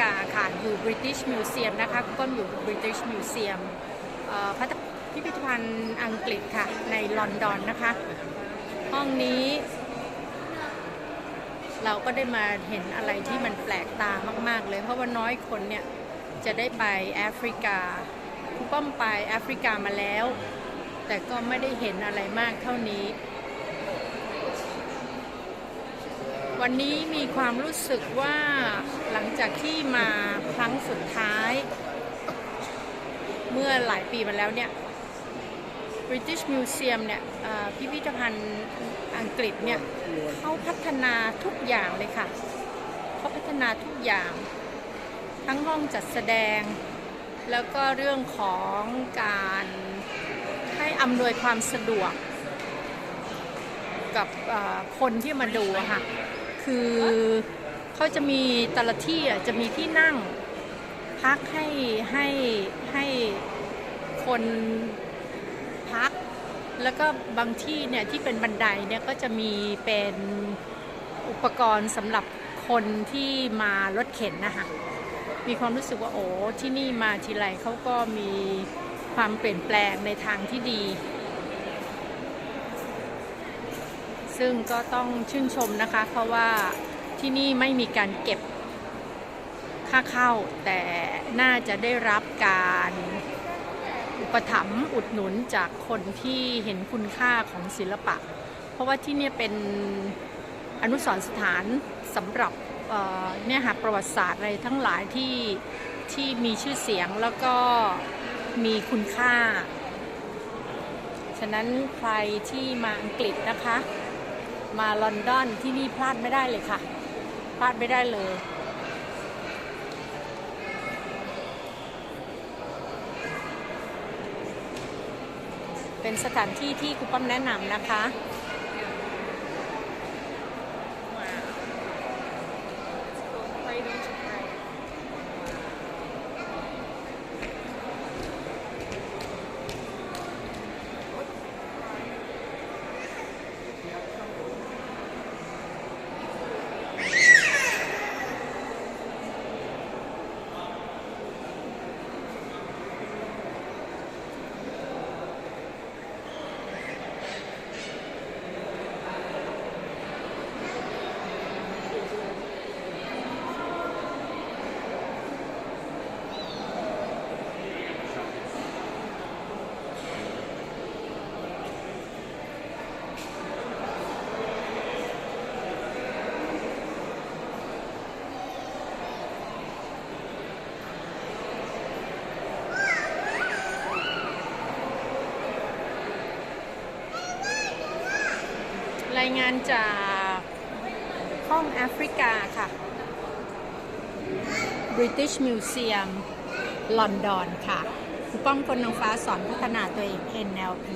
กาค่ะ อยู่ British Museum นะคะคุณป้อมอยู่ British Museum เอ่อพัฒพิพิธภัณฑ์อังกฤษค่ะ ในลอนดอนนะคะ ห้องนี้ เราก็ได้มาเห็นอะไรที่มันแปลกตามาก ๆ เลย เพราะว่าน้อยคนเนี่ย จะได้ไปแอฟริกาคุณป้อมไปแอฟริกามาแล้ว แต่ก็ไม่ได้เห็นอะไรมากเท่านี้ วันนี้มีความรู้สึกว่าหลังจากที่มาครั้งสุดท้าย เมื่อหลายปีมาแล้วเนี่ย British Museum เนี่ยพิพิธภัณฑ์อังกฤษเนี่ยเขาพัฒนาทุกอย่างเลยค่ะเขาพัฒนาทุกอย่าง ทั้งห้องจัดแสดง แล้วก็เรื่องของการให้อำนวยความสะดวกกับคนที่มาดูค่ะ คือเขาจะมีแต่ละที่อะจะมีที่นั่ง พักให้ให้ให้คนพัก แล้วก็บางที่เนี่ยที่เป็นบันไดเนี่ยก็จะมีเป็นอุปกรณ์สำหรับคนที่มารถเข็นนะคะมีความรู้สึกว่าโอ้ที่นี่มาทีไรเขาก็มีความเปลี่ยนแปลงในทางที่ดี ซึ่งก็ต้องชื่นชมนะคะ เพราะว่าที่นี่ไม่มีการเก็บค่าเข้า แต่น่าจะได้รับการอุปถัมภ์อุดหนุนจากคนที่เห็นคุณค่าของศิลปะ เพราะว่าที่นี่เป็นอนุสรณ์สถานสำหรับเเนี่ยหาประวัติศาสตร์อะไรทั้งหลายที่ที่มีชื่อเสียงแล้วก็มีคุณค่า ฉะนั้นใครที่มาอังกฤษนะคะ มาลอนดอนที่นี่พลาดไม่ได้เลยค่ะ พลาดไม่ได้เลย เป็นสถานที่ที่คุณป้อมแนะนำนะคะ รายงานจากห้องแอฟริกาค่ะ British Museum ลอนดอนค่ะคุณป้อมคนนงฟ้าสอนพัฒนาตัวเอง NLP